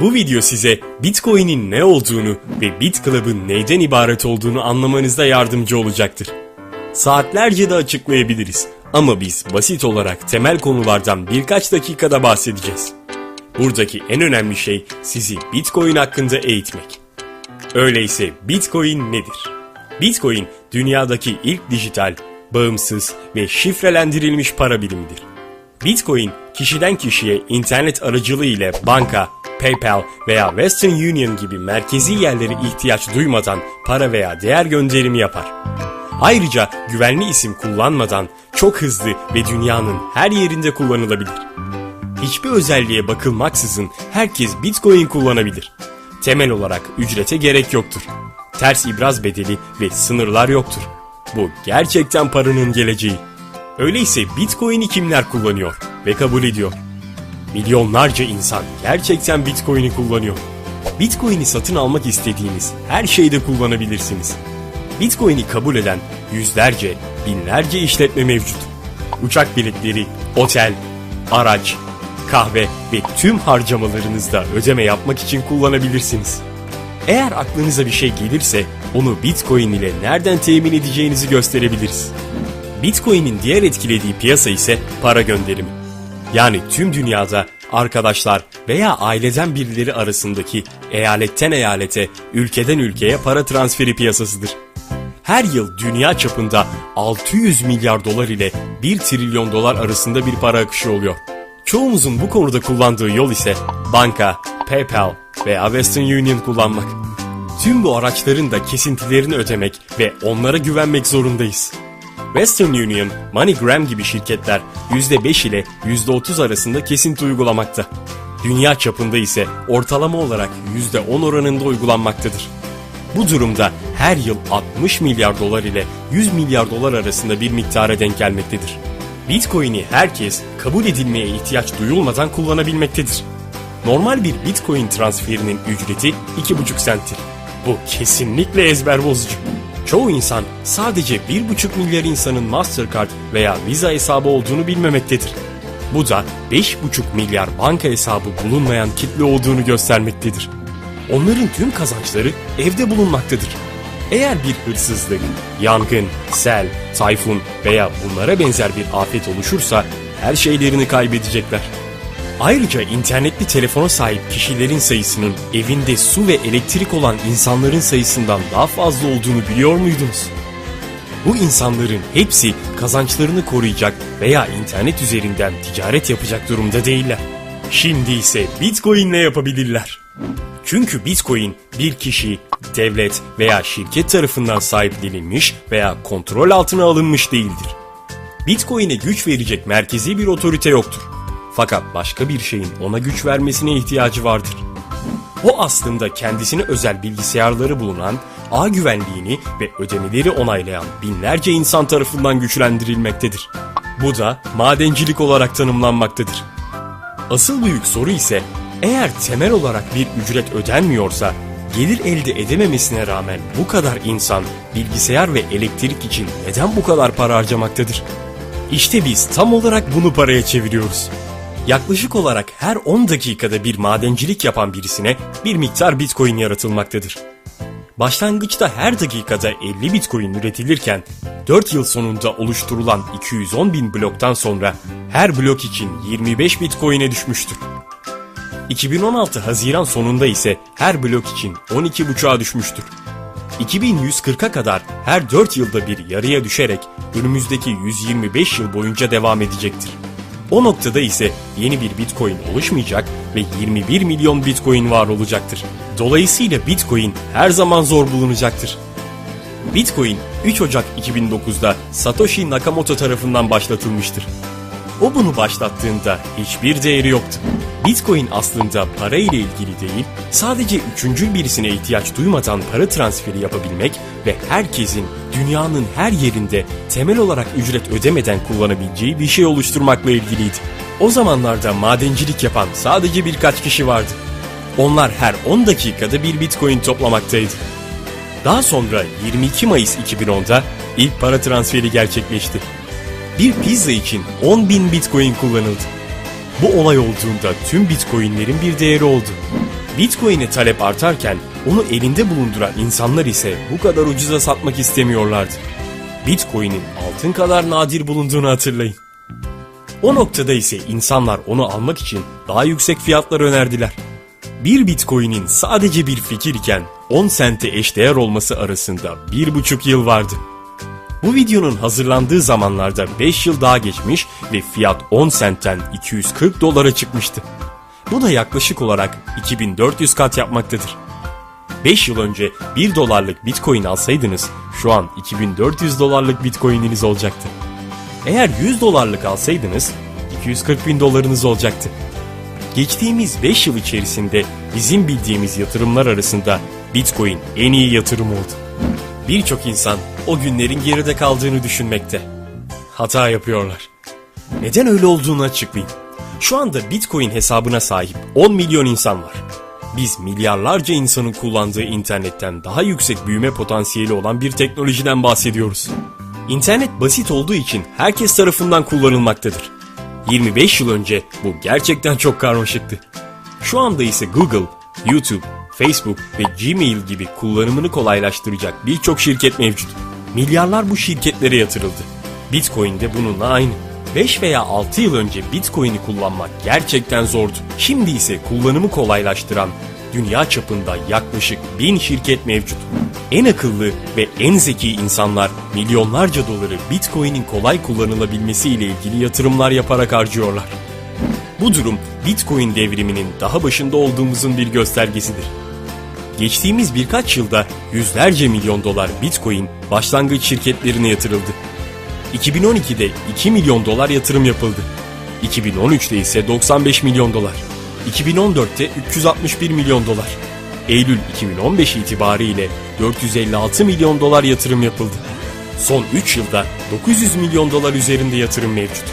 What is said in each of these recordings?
Bu video size Bitcoin'in ne olduğunu ve BitClub'ın neyden ibaret olduğunu anlamanızda yardımcı olacaktır. Saatlerce de açıklayabiliriz ama biz basit olarak temel konulardan birkaç dakikada bahsedeceğiz. Buradaki en önemli şey sizi Bitcoin hakkında eğitmek. Öyleyse Bitcoin nedir? Bitcoin dünyadaki ilk dijital, bağımsız ve şifrelendirilmiş para birimidir. Bitcoin kişiden kişiye internet aracılığı ile banka, PayPal veya Western Union gibi merkezi yerlere ihtiyaç duymadan para veya değer gönderimi yapar. Ayrıca güvenli isim kullanmadan çok hızlı ve dünyanın her yerinde kullanılabilir. Hiçbir özelliğe bakılmaksızın herkes Bitcoin kullanabilir. Temel olarak ücrete gerek yoktur. Ters ibraz bedeli ve sınırlar yoktur. Bu gerçekten paranın geleceği. Öyleyse Bitcoin'i kimler kullanıyor ve kabul ediyor? Milyonlarca insan gerçekten Bitcoin'i kullanıyor. Bitcoin'i satın almak istediğiniz her şeyde kullanabilirsiniz. Bitcoin'i kabul eden yüzlerce, binlerce işletme mevcut. Uçak biletleri, otel, araç, kahve ve tüm harcamalarınızda ödeme yapmak için kullanabilirsiniz. Eğer aklınıza bir şey gelirse onu Bitcoin ile nereden temin edeceğinizi gösterebiliriz. Bitcoin'in diğer etkilediği piyasa ise para gönderimi. Yani tüm dünyada arkadaşlar veya aileden birileri arasındaki eyaletten eyalete, ülkeden ülkeye para transferi piyasasıdır. Her yıl dünya çapında 600 milyar dolar ile 1 trilyon dolar arasında bir para akışı oluyor. Çoğumuzun bu konuda kullandığı yol ise banka, PayPal veya Western Union kullanmak. Tüm bu araçların da kesintilerini ödemek ve onlara güvenmek zorundayız. Western Union, MoneyGram gibi şirketler %5 ile %30 arasında kesinti uygulamakta. Dünya çapında ise ortalama olarak %10 oranında uygulanmaktadır. Bu durumda her yıl 60 milyar dolar ile 100 milyar dolar arasında bir miktara denk gelmektedir. Bitcoin'i herkes kabul edilmeye ihtiyaç duyulmadan kullanabilmektedir. Normal bir Bitcoin transferinin ücreti 2,5 centtir. Bu kesinlikle ezber bozucu. Çoğu insan sadece 1,5 milyar insanın Mastercard veya Visa hesabı olduğunu bilmemektedir. Bu da 5,5 milyar banka hesabı bulunmayan kitle olduğunu göstermektedir. Onların tüm kazançları evde bulunmaktadır. Eğer bir hırsızlık, yangın, sel, tayfun veya bunlara benzer bir afet oluşursa her şeylerini kaybedecekler. Ayrıca internetli telefona sahip kişilerin sayısının evinde su ve elektrik olan insanların sayısından daha fazla olduğunu biliyor muydunuz? Bu insanların hepsi kazançlarını koruyacak veya internet üzerinden ticaret yapacak durumda değiller. Şimdi ise Bitcoin ne yapabilirler? Çünkü Bitcoin bir kişi, devlet veya şirket tarafından sahiplenilmiş veya kontrol altına alınmış değildir. Bitcoin'e güç verecek merkezi bir otorite yoktur. Fakat başka bir şeyin ona güç vermesine ihtiyacı vardır. O aslında kendisine özel bilgisayarları bulunan, ağ güvenliğini ve ödemeleri onaylayan binlerce insan tarafından güçlendirilmektedir. Bu da madencilik olarak tanımlanmaktadır. Asıl büyük soru ise eğer temel olarak bir ücret ödenmiyorsa gelir elde edememesine rağmen bu kadar insan bilgisayar ve elektrik için neden bu kadar para harcamaktadır? İşte biz tam olarak bunu paraya çeviriyoruz. Yaklaşık olarak her 10 dakikada bir madencilik yapan birisine bir miktar bitcoin yaratılmaktadır. Başlangıçta her dakikada 50 bitcoin üretilirken 4 yıl sonunda oluşturulan 210 bin bloktan sonra her blok için 25 bitcoin'e düşmüştür. 2016 Haziran sonunda ise her blok için 12.5'a düşmüştür. 2140'a kadar her 4 yılda bir yarıya düşerek önümüzdeki 125 yıl boyunca devam edecektir. O noktada ise yeni bir Bitcoin oluşmayacak ve 21 milyon Bitcoin var olacaktır. Dolayısıyla Bitcoin her zaman zor bulunacaktır. Bitcoin 3 Ocak 2009'da Satoshi Nakamoto tarafından başlatılmıştır. O bunu başlattığında hiçbir değeri yoktu. Bitcoin aslında para ile ilgili değil, sadece üçüncül birisine ihtiyaç duymadan para transferi yapabilmek ve herkesin dünyanın her yerinde temel olarak ücret ödemeden kullanabileceği bir şey oluşturmakla ilgiliydi. O zamanlarda madencilik yapan sadece birkaç kişi vardı. Onlar her 10 dakikada bir Bitcoin toplamaktaydı. Daha sonra 22 Mayıs 2010'da ilk para transferi gerçekleşti. Bir pizza için 10 bin bitcoin kullanıldı. Bu olay olduğunda tüm bitcoinlerin bir değeri oldu. Bitcoin'e talep artarken onu elinde bulunduran insanlar ise bu kadar ucuza satmak istemiyorlardı. Bitcoin'in altın kadar nadir bulunduğunu hatırlayın. O noktada ise insanlar onu almak için daha yüksek fiyatlar önerdiler. Bir Bitcoin'in sadece bir fikir iken 10 sente eşdeğer olması arasında bir buçuk yıl vardı. Bu videonun hazırlandığı zamanlarda 5 yıl daha geçmiş ve fiyat 10 sentten 240 dolara çıkmıştı. Bu da yaklaşık olarak 2400 kat yapmaktadır. 5 yıl önce 1 dolarlık bitcoin alsaydınız şu an 2400 dolarlık bitcoininiz olacaktı. Eğer 100 dolarlık alsaydınız 240 bin dolarınız olacaktı. Geçtiğimiz 5 yıl içerisinde bizim bildiğimiz yatırımlar arasında bitcoin en iyi yatırım oldu. Birçok insan o günlerin geride kaldığını düşünmekte. Hata yapıyorlar. Neden öyle olduğunu açıklayayım. Şu anda Bitcoin hesabına sahip 10 milyon insan var. Biz milyarlarca insanın kullandığı internetten daha yüksek büyüme potansiyeli olan bir teknolojiden bahsediyoruz. İnternet basit olduğu için herkes tarafından kullanılmaktadır. 25 yıl önce bu gerçekten çok karmaşıktı. Şu anda ise Google, YouTube, Facebook ve Gmail gibi kullanımını kolaylaştıracak birçok şirket mevcut. Milyarlar bu şirketlere yatırıldı. Bitcoin de bununla aynı. 5 veya 6 yıl önce Bitcoin'i kullanmak gerçekten zordu. Şimdi ise kullanımı kolaylaştıran dünya çapında yaklaşık 1000 şirket mevcut. En akıllı ve en zeki insanlar milyonlarca doları Bitcoin'in kolay kullanılabilmesi ile ilgili yatırımlar yaparak harcıyorlar. Bu durum Bitcoin devriminin daha başında olduğumuzun bir göstergesidir. Geçtiğimiz birkaç yılda yüzlerce milyon dolar Bitcoin başlangıç şirketlerine yatırıldı. 2012'de 2 milyon dolar yatırım yapıldı. 2013'te ise 95 milyon dolar. 2014'te 361 milyon dolar. Eylül 2015 itibariyle 456 milyon dolar yatırım yapıldı. Son 3 yılda 900 milyon dolar üzerinde yatırım mevcut.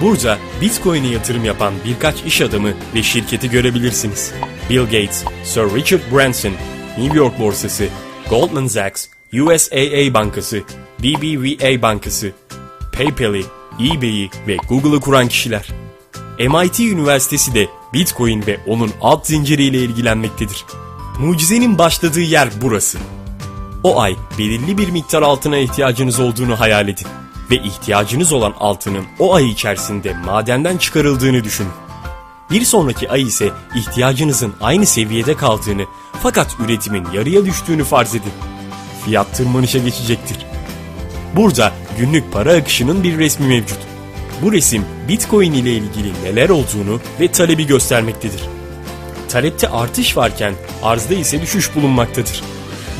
Burada Bitcoin'e yatırım yapan birkaç iş adamı ve şirketi görebilirsiniz. Bill Gates, Sir Richard Branson, New York borsası, Goldman Sachs, USAA Bankası, BBVA Bankası, PayPal'i, eBay'i ve Google'ı kuran kişiler. MIT Üniversitesi de Bitcoin ve onun alt zinciriyle ilgilenmektedir. Mucizenin başladığı yer burası. O ay belirli bir miktar altına ihtiyacınız olduğunu hayal edin ve ihtiyacınız olan altının o ay içerisinde madenden çıkarıldığını düşünün. Bir sonraki ay ise ihtiyacınızın aynı seviyede kaldığını fakat üretimin yarıya düştüğünü farz edin. Fiyat tırmanışa geçecektir. Burada günlük para akışının bir resmi mevcut. Bu resim Bitcoin ile ilgili neler olduğunu ve talebi göstermektedir. Talepte artış varken arzda ise düşüş bulunmaktadır.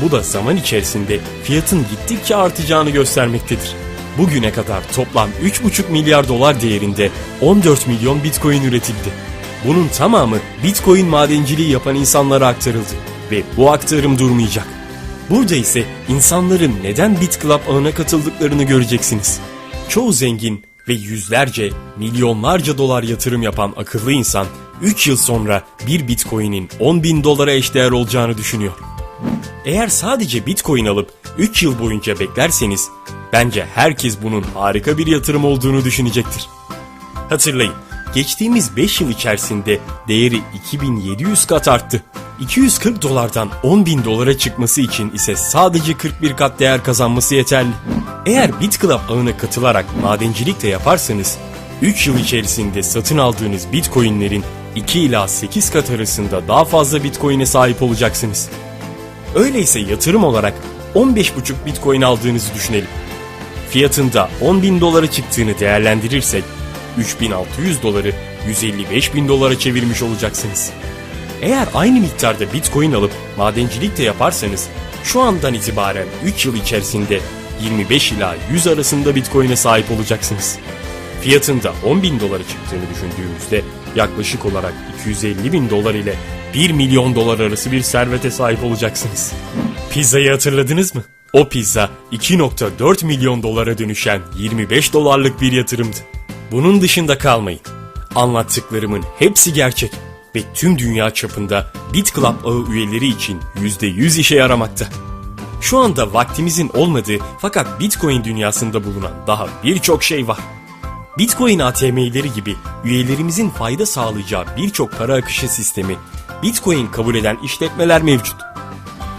Bu da zaman içerisinde fiyatın gittikçe artacağını göstermektedir. Bugüne kadar toplam 3,5 milyar dolar değerinde 14 milyon Bitcoin üretildi. Bunun tamamı Bitcoin madenciliği yapan insanlara aktarıldı ve bu aktarım durmayacak. Burada ise insanların neden BitClub ağına katıldıklarını göreceksiniz. Çoğu zengin ve yüzlerce, milyonlarca dolar yatırım yapan akıllı insan 3 yıl sonra bir Bitcoin'in 10 bin dolara eşdeğer olacağını düşünüyor. Eğer sadece Bitcoin alıp 3 yıl boyunca beklerseniz bence herkes bunun harika bir yatırım olduğunu düşünecektir. Hatırlayın, geçtiğimiz 5 yıl içerisinde değeri 2700 kat arttı. 240 dolardan 10 bin dolara çıkması için ise sadece 41 kat değer kazanması yeterli. Eğer BitClub ağına katılarak madencilik de yaparsanız 3 yıl içerisinde satın aldığınız Bitcoin'lerin 2 ila 8 kat arasında daha fazla Bitcoin'e sahip olacaksınız. Öyleyse yatırım olarak 15,5 Bitcoin aldığınızı düşünelim. Fiyatında 10 bin dolara çıktığını değerlendirirsek 3600 doları 155 bin dolara çevirmiş olacaksınız. Eğer aynı miktarda bitcoin alıp madencilik de yaparsanız şu andan itibaren 3 yıl içerisinde 25 ila 100 arasında bitcoin'e sahip olacaksınız. Fiyatında 10 bin dolara çıktığını düşündüğümüzde yaklaşık olarak 250 bin dolar ile 1 milyon dolar arası bir servete sahip olacaksınız. Pizzayı hatırladınız mı? O pizza 2.4 milyon dolara dönüşen 25 dolarlık bir yatırımdı. Bunun dışında kalmayın. Anlattıklarımın hepsi gerçek ve tüm dünya çapında BitClub ağı üyeleri için %100 işe yaramakta. Şu anda vaktimizin olmadığı fakat Bitcoin dünyasında bulunan daha birçok şey var. Bitcoin ATM'leri gibi üyelerimizin fayda sağlayacağı birçok para akışı sistemi Bitcoin kabul eden işletmeler mevcut.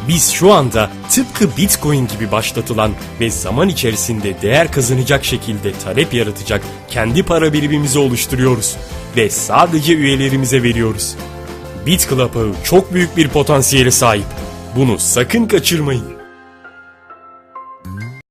Biz şu anda tıpkı Bitcoin gibi başlatılan ve zaman içerisinde değer kazanacak şekilde talep yaratacak kendi para birimimizi oluşturuyoruz ve sadece üyelerimize veriyoruz. BitClub ağı çok büyük bir potansiyele sahip. Bunu sakın kaçırmayın.